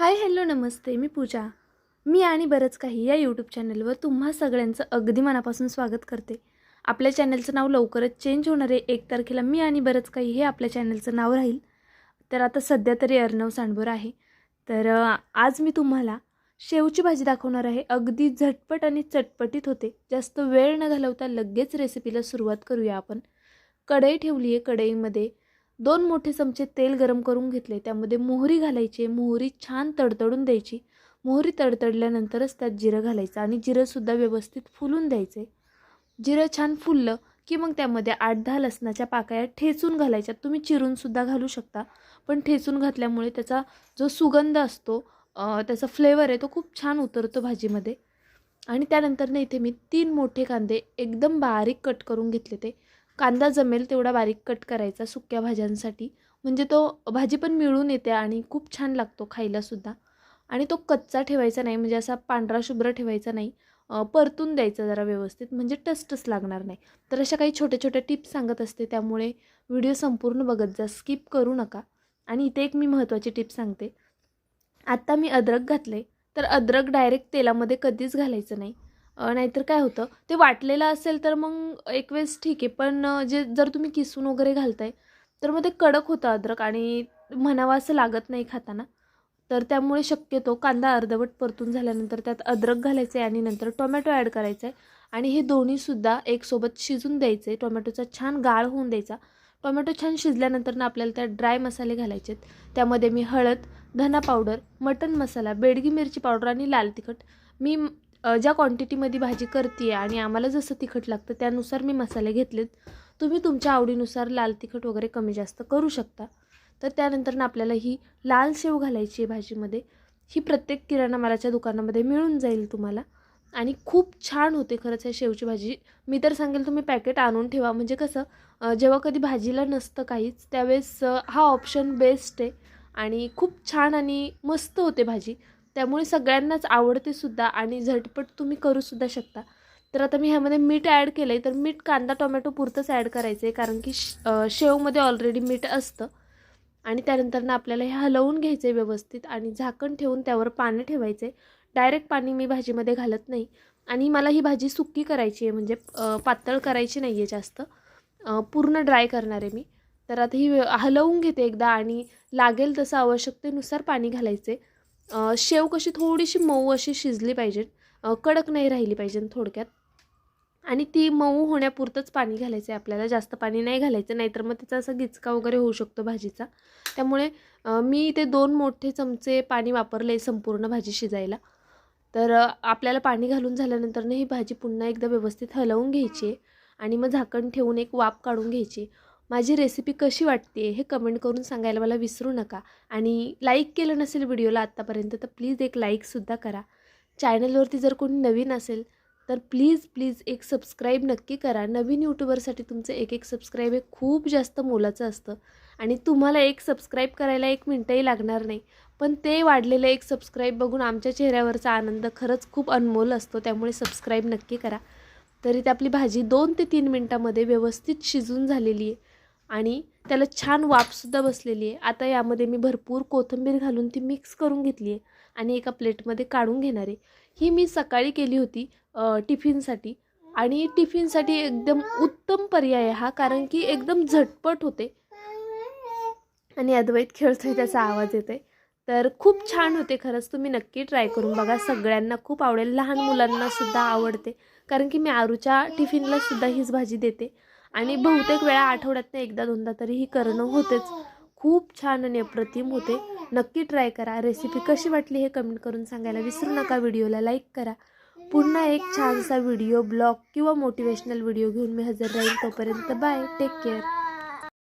Hi hello नमस्ते मी पूजा. मी आणि बरंच काही या यूट्यूब चॅनलवर तुम्हा सगळ्यांचं अगदी मनापासून स्वागत करते. आपल्या चॅनलचं नाव लवकरच चेंज होणार आहे. एक तारखेला मी आणि बरंच काही हे आपल्या चॅनलचं नाव राहील. तर आता सध्या तरी अर्णव सांडभोर आहे. तर आज मी तुम्हाला शेवची भाजी दाखवणार आहे. अगदी झटपट आणि चटपटीत होते. जास्त वेळ न घालवता लगेच रेसिपीला सुरुवात करूया आपण. कढई ठेवली आहे कढईमध्ये. दोन मोठे चमचे तेल गरम करून घेतले. त्यामध्ये मोहरी घालायची. मोहरी छान तडतडून द्यायची. मोहरी तडतडल्यानंतरच त्यात जिरं घालायचं आणि जिरंसुद्धा व्यवस्थित फुलून द्यायचे. जिरं छान फुललं की मग त्यामध्ये आठ दहा लसणाच्या पाकळ्या ठेचून घालायच्या. तुम्ही चिरूनसुद्धा घालू शकता. पण ठेचून घातल्यामुळे त्याचा जो सुगंध असतो त्याचा फ्लेवर आहे तो खूप छान उतरतो भाजीमध्ये. आणि त्यानंतर ना इथे मी तीन मोठे कांदे एकदम बारीक कट करून घेतले ते. कांदा जमेल तेवढा बारीक कट करायचा सुक्या भाज्यांसाठी. म्हणजे तो भाजी पण मिळून येते आणि खूप छान लागतो खायलासुद्धा आणि तो कच्चा ठेवायचा नाही म्हणजे असा पांढरा शुभ्र ठेवायचा नाही. परतून द्यायचा जरा व्यवस्थित म्हणजे टस्टच लागणार नाही. तर अशा काही छोट्या छोट्या टिप्स सांगत असते त्यामुळे व्हिडिओ संपूर्ण बघत जा स्किप करू नका. आणि इथे एक मी महत्त्वाची टिप सांगते. आत्ता मी अद्रक घातले तर अद्रक डायरेक्ट तेलामध्ये कधीच घालायचं नाही. नाहीतर काय होतं? ते वाटलेलं असेल तर मग एक वेळेस ठीक आहे. पण जे जर तुम्ही किसून वगैरे घालताय तर मग ते कडक होतं अद्रक आणि म्हणावं असं लागत नाही खाताना. तर त्यामुळे शक्यतो कांदा अर्धवट परतून झाल्यानंतर त्यात अद्रक घालायचं आहे आणि नंतर टोमॅटो ॲड करायचं आहे आणि हे दोन्हीसुद्धा एकसोबत शिजून द्यायचे टोमॅटोचा छान गाळ होऊन द्यायचा. टोमॅटो छान शिजल्यानंतर ना आपल्याला त्यात ड्राय मसाले घालायचे आहेत त्यामध्ये मी हळद धना पावडर मटन मसाला बेडगी मिरची पावडर आणि लाल तिखट. मी ज्या क्वांटिटीमध्ये भाजी करते आणि आम्हाला जसं तिखट लागतं त्यानुसार मी मसाले घेतलेत. तुम्ही तुमच्या आवडीनुसार लाल तिखट वगैरे कमी जास्त करू शकता. तर त्यानंतरनं आपल्याला ही लाल शेव घालायची आहे भाजीमध्ये. ही प्रत्येक किराणा मालाच्या दुकानामध्ये मिळून जाईल तुम्हाला. आणि खूप छान होते खरंच या शेवची भाजी. मी तर सांगेल तुम्ही पॅकेट आणून ठेवा. म्हणजे कसं जेव्हा कधी भाजीला नसतं काहीच त्यावेळेस हा ऑप्शन बेस्ट आहे. आणि खूप छान आणि मस्त होते भाजी. त्यामुळे सगळ्यांनाच आवडते सुद्धा आणि झटपट तुम्ही करूसुद्धा शकता. तर आता मी ह्यामध्ये मीठ ॲड केलं आहे तर मीठ कांदा टोमॅटो पुरतंच ॲड करायचं आहे कारण की श शेवमध्ये ऑलरेडी मीठ असतं. आणि त्यानंतर ना आपल्याला हे हलवून घ्यायचं आहे व्यवस्थित आणि झाकण ठेवून त्यावर पाणी ठेवायचं आहे डायरेक्ट पाणी मी भाजीमध्ये घालत नाही. आणि मला ही भाजी सुक्की करायची आहे. म्हणजे पातळ करायची नाही आहे जास्त पूर्ण ड्राय करणार आहे मी. तर आता ही व्य- हलवून घेते एकदा आणि लागेल तसं आवश्यकतेनुसार पाणी घालायचे शेव कशी थोडीशी मऊ अशी शिजली पाहिजे. कडक नाही राहिली पाहिजे थोडक्यात. आणि ती मऊ होण्यापुरतंच पाणी घालायचं आहे आपल्याला. जास्त पाणी नाही घालायचं नाहीतर मग त्याचा असा गिचका वगैरे होऊ शकतो भाजीचा. त्यामुळे मी इथे दोन मोठे चमचे पाणी वापरले संपूर्ण भाजी शिजायला. तर आपल्याला पाणी घालून झाल्यानंतरनं ही भाजी पुन्हा एकदा व्यवस्थित हलवून घ्यायची आहे. आणि मग झाकण ठेवून एक वाफ काढून घ्यायची माझी रेसिपी कशी वाटते हे कमेंट करून सांगायला मला विसरू नका. आणि लाईक केलं नसेल व्हिडिओला आत्तापर्यंत तर प्लीज एक लाईकसुद्धा करा. चॅनलवरती जर कोणी नवीन असेल तर प्लीज प्लीज एक सबस्क्राईब नक्की करा. नवीन यूट्यूबरसाठी तुमचं एक एक सबस्क्राईब हे खूप जास्त मोलाचं असतं. आणि तुम्हाला एक सबस्क्राईब करायला एक मिनटंही लागणार नाही. पण ते वाढलेलं एक सबस्क्राईब बघून आमच्या चेहऱ्यावरचा आनंद खरंच खूप अनमोल असतो त्यामुळे सबस्क्राईब नक्की करा. तरी ते आपली भाजी दोन ते तीन मिनटामध्ये व्यवस्थित शिजून झालेली आहे. आणि त्याला छान वाफसुद्धा बसलेली आहे. आता यामध्ये मी भरपूर कोथिंबीर घालून ती मिक्स करून घेतली आहे आणि एका प्लेटमध्ये काढून घेणार आहे. ही मी सकाळी केली होती टिफिनसाठी. आणि टिफिनसाठी एकदम उत्तम पर्याय आहे हा कारण की एकदम झटपट होते. आणि अद्वैत खेळतोय त्याचा आवाज येतोय. तर खूप छान होते खरंच तुम्ही नक्की ट्राय करून बघा. सगळ्यांना खूप आवडेल लहान मुलांना सुद्धा आवडते. कारण की मी आरूच्या टिफिनला सुद्धा हीच भाजी देते. आणि बहुतेक वेळा आठवड्यातनं एकदा दोनदा तरी ही करणं होतेच. खूप छान आणि अप्रतिम होते. नक्की ट्राय करा. रेसिपी कशी वाटली हे कमेंट करून सांगायला विसरू नका. व्हिडिओला लाईक करा. पुन्हा एक छानसा व्हिडिओ ब्लॉग किंवा मोटिवेशनल व्हिडिओ घेऊन मी हजर राहील तोपर्यंत बाय. Take care.